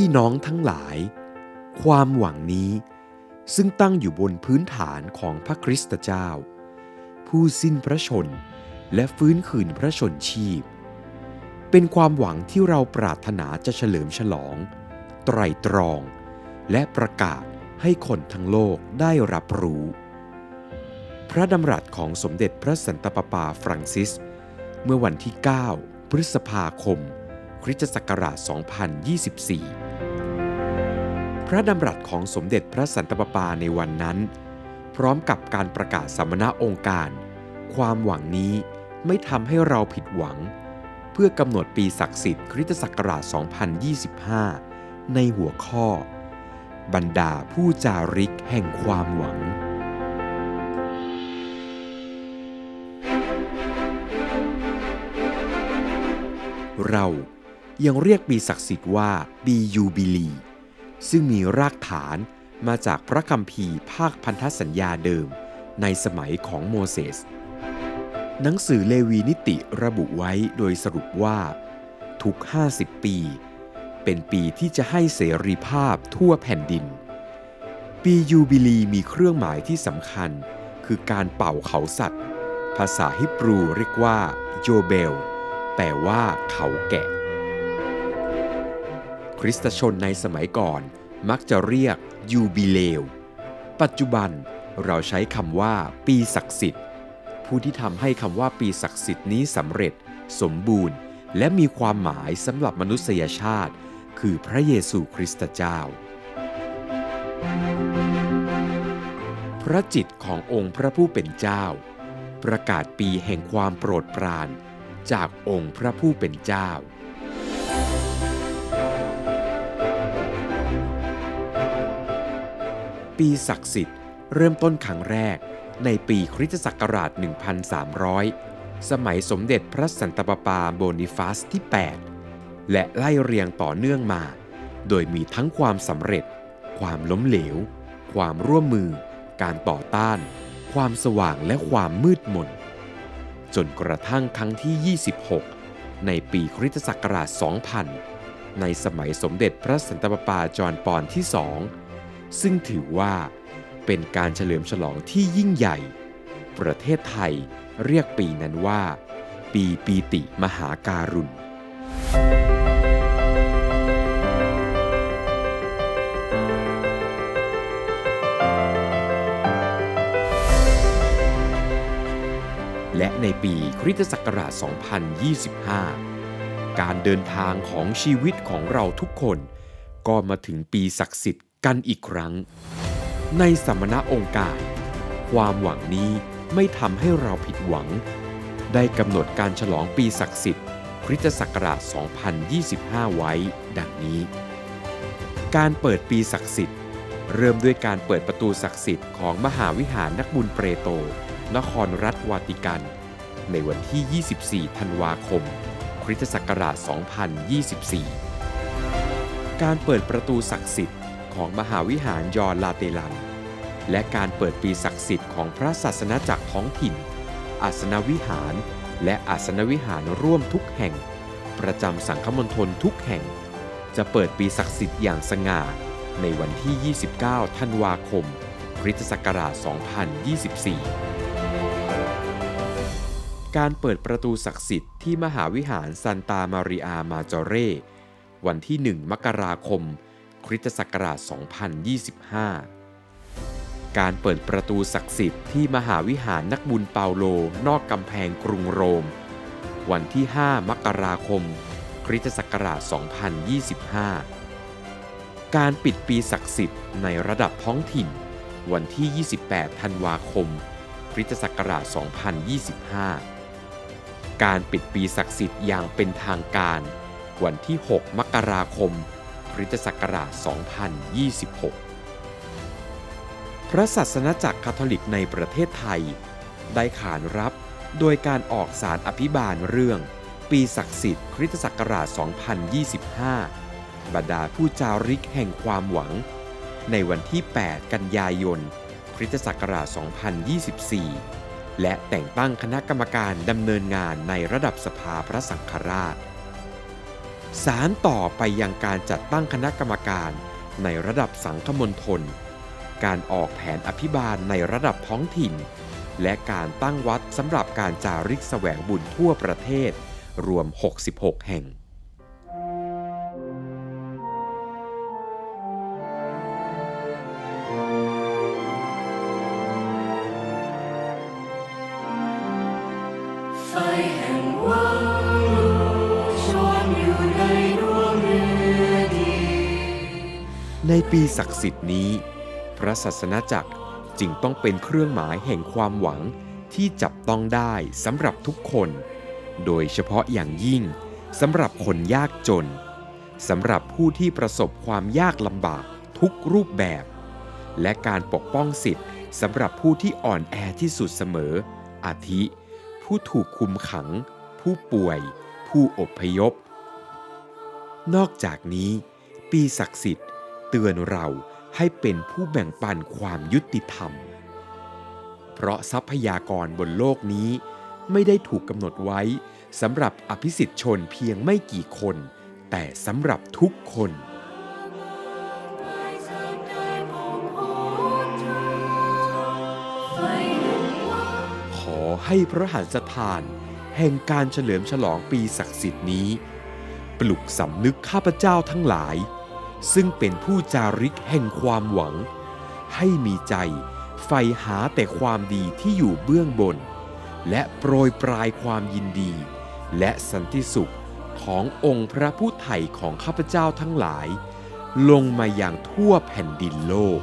พี่น้องทั้งหลาย ความหวังนี้ซึ่งตั้งอยู่บนพื้นฐานของพระคริสตเจ้า ผู้สิ้นพระชนและฟื้นคืนพระชนชีพ เป็นความหวังที่เราปรารถนาจะเฉลิมฉลอง ไตรตรอง และประกาศให้คนทั้งโลกได้รับรู้ พระดำรัสของสมเด็จพระสันตะปาปาฟรังซิส เมื่อวันที่ 9 พฤษภาคม คริสตศักราช 2024 พระดำรัสของสมเด็จพระสันตะปาปาในวันนั้น พร้อมกับการประกาศสัมมนาองค์การ ความหวังนี้ไม่ทำให้เราผิดหวัง เพื่อกำหนดปีศักดิ์สิทธิ์คริสตศักราช 2025 ในหัวข้อ บรรดาผู้จาริกแห่งความหวังเรายังเรียกปีศักดิ์สิทธิ์ว่าปียูบิลี ซึ่งมีรากฐานมาจากพระคัมภีร์ภาคพันธสัญญาเดิมในสมัยของโมเสส หนังสือเลวีนิติระบุไว้โดยสรุปว่า ทุก 50 ปี เป็นปีที่จะให้เสรีภาพทั่วแผ่นดิน ปียูบิลีมีเครื่องหมายที่สำคัญ คือการเป่าเขาสัตว์ ภาษาฮิบรูเรียกว่าโยเบล แปลว่าเขาแกะ คริสตชนในสมัยก่อน มักจะเรียกยูบิเลว ปัจจุบันเราใช้คำว่า ปีศักดิ์สิทธิ์ ผู้ที่ทำให้คำว่าปีศักดิ์สิทธิ์นี้สำเร็จ สมบูรณ์ และมีความหมายสำหรับมนุษยชาติ คือพระเยซูคริสต์เจ้า พระจิตขององค์พระผู้เป็นเจ้า ประกาศปีแห่งความโปรดปราน จากองค์พระผู้เป็นเจ้า ปีศักดิ์สิทธิ์เริ่มต้นครั้งแรก ในปีคริสตศักราช 1300 สมัยสมเด็จพระสันตะปาปาโบนิฟัสที่ 8 และไล่เรียงต่อเนื่องมา โดยมีทั้งความสำเร็จ ความล้มเหลว ความร่วมมือ การต่อต้าน ความสว่างและความมืดมน จนกระทั่งครั้งที่ 26 ในปีคริสตศักราช 2000 ในสมัยสมเด็จพระสันตะปาปาจอห์นปอนที่สอง ซึ่งถือว่าเป็นการเฉลิมฉลองที่ยิ่งใหญ่ ประเทศไทยเรียกปีนั้นว่า ปีปีติมหาการุณ และในปีคริสตศักราช 2025 การเดินทางของชีวิตของเราทุกคนก็มาถึงปีศักดิ์สิทธิ์ กันอีกครั้ง ในสัมมนาองค์การ ความหวังนี้ไม่ทำให้เราผิดหวัง ได้กำหนดการฉลองปีศักดิ์สิทธิ์คริสตศักราช 2025 ไว้ ดังนี้ การเปิดปีศักดิ์สิทธิ์ เริ่มด้วยการเปิดประตูศักดิ์สิทธิ์ของมหาวิหารนักบุญเปรโต นครรัฐวาติกัน ในวันที่ 24 ธันวาคม คริสตศักราช 2024 การเปิดประตูศักดิ์สิทธิ์ ของมหาวิหารยอลาเตลัน และการเปิดปีศักดิ์สิทธิ์ของพระศาสนาจักรท้องถิ่น อาสนวิหาร และอาสนวิหารร่วมทุกแห่ง ประจำสังฆมณฑลทุกแห่ง จะเปิดปีศักดิ์สิทธิ์อย่างสง่า ในวันที่ 29 ธันวาคมคริสตศักราช 2024การเปิดประตูศักดิ์สิทธิ์ที่มหาวิหารซันตามาริอามาจอเรวันที่ 1 มกราคม คริสตศักราช 2025 การเปิดประตูศักดิ์สิทธิ์ที่มหาวิหารนักบุญเปาโลนอกกำแพงกรุงโรม วันที่ 5 มกราคม คริสตศักราช 2025 การปิดปีศักดิ์สิทธิ์ในระดับท้องถิ่น วันที่ 28 ธันวาคม คริสตศักราช 2025การปิดปีศักดิ์สิทธิ์อย่างเป็นทางการ วันที่ 6 มกราคม ริสตศักราช 2026 พระศาสนาจักรคาทอลิกในประเทศไทย ได้ขานรับโดยการออกสารอภิบาลเรื่อง ปีศักดิ์สิทธิ์คริสตศักราช 2025 บรรดาผู้จาริกแห่งความหวัง ในวันที่ 8 กันยายน คริสตศักราช 2024 และแต่งตั้งคณะกรรมการดำเนินงานในระดับสภาพระสังฆราช สารต่อไปยังการจัดตั้งคณะกรรมการในระดับสังคมณฑลการออกแผนอภิบาลในระดับท้องถิ่น และการตั้งวัดสำหรับการจาริกแสวงบุญทั่วประเทศ รวม 66 แห่งไฟ ในปีศักดิ์สิทธิ์นี้ พระศาสนาจักรจึงต้องเป็นเครื่องหมายแห่งความหวังที่จับต้องได้สำหรับทุกคน โดยเฉพาะอย่างยิ่งสำหรับคนยากจนสำหรับผู้ที่ประสบความยากลำบากทุกรูปแบบ และการปกป้องสิทธิ์สำหรับผู้ที่อ่อนแอที่สุดเสมอ อาทิ ผู้ถูกคุมขัง ผู้ป่วย ผู้อพยพ นอกจากนี้ ปีศักดิ์สิทธิ์ เตือนเราให้เป็นผู้แบ่งปันความยุติธรรม เพราะทรัพยากรบนโลกนี้ไม่ได้ถูกกำหนดไว้สำหรับอภิสิทธิชนเพียงไม่กี่คน แต่สำหรับทุกคนขอให้พระหันสถานแห่งการเฉลิมฉลองปีศักดิ์สิทธิ์นี้ ปลุกสำนึกข้าพเจ้าทั้งหลาย ซึ่งเป็นผู้จาริกแห่งความหวัง ให้มีใจใฝ่หาแต่ความดีที่อยู่เบื้องบน และโปรยปลายความยินดี และสันติสุขขององค์พระผู้ไถ่ของข้าพเจ้าทั้งหลาย ลงมาอย่างทั่วแผ่นดินโลก